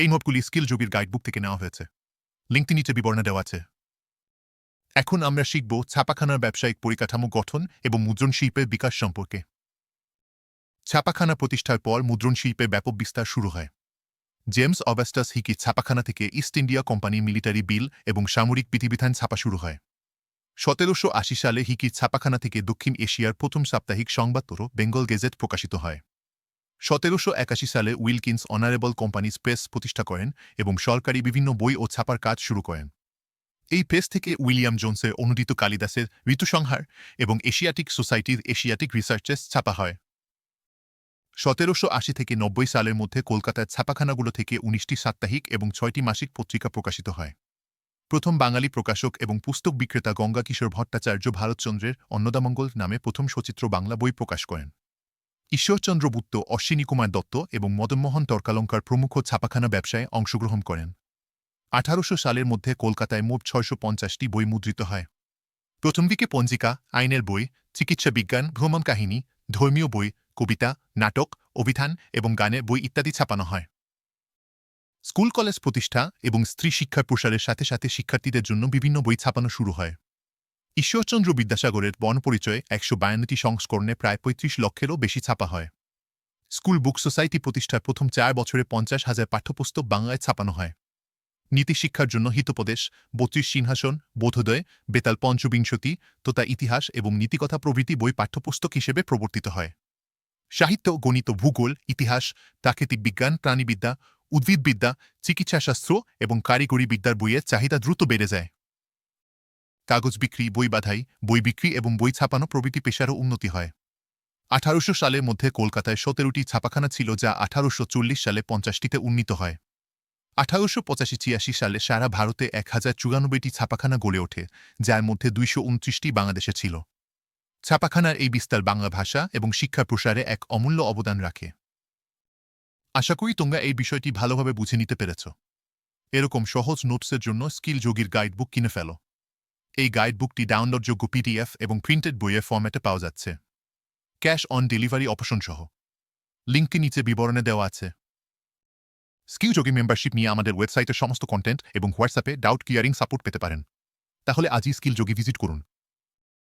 এই নোটগুলি স্কিল যোগীর গাইডবুক থেকে নেওয়া হয়েছে। লিঙ্কটি নিচে বিবরণে দেওয়া আছে। এখন আমরা শিখব ছাপাখানার ব্যবসায়িক পরিকাঠামো গঠন এবং মুদ্রণ শিল্পের বিকাশ সম্পর্কে। ছাপাখানা প্রতিষ্ঠার পর মুদ্রণ শিল্পের ব্যাপক বিস্তার শুরু হয়। জেমস অগাস্টাস হিকি ছাপাখানা থেকে East India Company military bill এবং সামরিক বিধিবিধান ছাপা শুরু হয়। সতেরোশো আশি সালে হিকির ছাপাখানা থেকে দক্ষিণ এশিয়ার প্রথম সাপ্তাহিক সংবাদপত্র বেঙ্গল গেজেট প্রকাশিত হয়। সতেরোশো একাশি সালে উইলকিন্স অনারেবল কোম্পানিজ প্রেস প্রতিষ্ঠা করেন এবং সরকারি বিভিন্ন বই ও ছাপার কাজ শুরু করেন। এই প্রেস থেকে উইলিয়াম জোনসের অনুদিত কালিদাসের ঋতুসংহার এবং এশিয়াটিক সোসাইটির এশিয়াটিক রিসার্চেস ছাপা হয়। সতেরোশো আশি থেকে নব্বই সালের মধ্যে কলকাতার ছাপাখানাগুলো থেকে উনিশটি সাপ্তাহিক এবং ছয়টি মাসিক পত্রিকা প্রকাশিত হয়। প্রথম বাঙালি প্রকাশক এবং পুস্তক বিক্রেতা গঙ্গা কিশোর ভট্টাচার্য ভারতচন্দ্রের অন্নদামঙ্গল নামে প্রথম সচিত্র বাংলা বই প্রকাশ করেন। ঈশ্বরচন্দ্র বুত্ত, অশ্বিনী কুমার দত্ত এবং মদনমোহন তর্কালঙ্কার প্রমুখ ছাপাখানা ব্যবসায় অংশগ্রহণ করেন। আঠারোশো সালের মধ্যে কলকাতায় মোট ছয়শো পঞ্চাশটি বই মুদ্রিত হয়। প্রথম দিকে পঞ্জিকা, আইনের বই, চিকিৎসা বিজ্ঞান, ভ্রমণ কাহিনী, ধর্মীয় বই, কবিতা, নাটক, অভিধান এবং গানের বই ইত্যাদি ছাপানো হয়। স্কুল, কলেজ প্রতিষ্ঠা এবং স্ত্রী শিক্ষার প্রসারের সাথে সাথে শিক্ষার্থীদের জন্য বিভিন্ন বই ছাপানো শুরু হয়। ঈশ্বরচন্দ্র বিদ্যাসাগরের বন পরিচয়ে একশো বায়ান্নটি সংস্করণে প্রায় পঁয়ত্রিশ লক্ষেরও বেশি ছাপা হয়। স্কুল বুক সোসাইটি প্রতিষ্ঠার প্রথম চার বছরে পঞ্চাশ হাজার পাঠ্যপুস্তক বাংলায় ছাপানো হয়। নীতি শিক্ষার জন্য হিতোপদেশ, বত্রিশ সিংহাসন, বোধোদয়, বেতাল পঞ্চবিংশতি তথা ইতিহাস এবং নীতিকথা প্রভৃতি বই পাঠ্যপুস্তক হিসেবে প্রবর্তিত হয়। সাহিত্য, গণিত, ভূগোল, ইতিহাস, প্রাকৃতিক বিজ্ঞান, প্রাণীবিদ্যা, উদ্ভিদবিদ্যা, চিকিৎসাশাস্ত্র এবং কারিগরি বিদ্যার বইয়ের চাহিদা দ্রুত বেড়ে যায়। কাগজ বিক্রি, বই বাধাই, বই বিক্রি এবং বই ছাপানো প্রভৃতি পেশারও উন্নতি হয়। আঠারোশো সালের মধ্যে কলকাতায় সতেরোটি ছাপাখানা ছিল যা আঠারোশো চল্লিশ সালে পঞ্চাশটিতে উন্নীত হয়। আঠারোশো পঁচাশি ছিয়াশি সালে সারা ভারতে এক হাজার চুরানব্বইটি ছাপাখানা গড়ে ওঠে, যার মধ্যে দুইশো উনত্রিশটি বাংলাদেশে ছিল। ছাপাখানার এই বিস্তার বাংলা ভাষা এবং শিক্ষা প্রসারে এক অমূল্য অবদান রাখে। আশা করি তোমরা এই বিষয়টি ভালোভাবে বুঝে নিতে পেরেছ। এরকম সহজ নোটসের জন্য স্কিল যোগীর গাইডবুক কিনে ফেলো। এই গাইডবুকটি ডাউনলোডযোগ্য পিডিএফ এবং প্রিন্টেড বইয়ের ফর্ম্যাটে পাওয়া যাচ্ছে। ক্যাশ অন ডেলিভারি অপশন সহ লিঙ্কটি নিচে বিবরণে দেওয়া আছে। স্কিউ যোগী মেম্বারশিপ নিয়ে আমাদের ওয়েবসাইটের সমস্ত কন্টেন্ট এবং হোয়াটসঅ্যাপে ডাউট ক্লিয়ারিং সাপোর্ট পেতে পারেন। তাহলে আজই স্কিল যোগী ভিজিট করুন।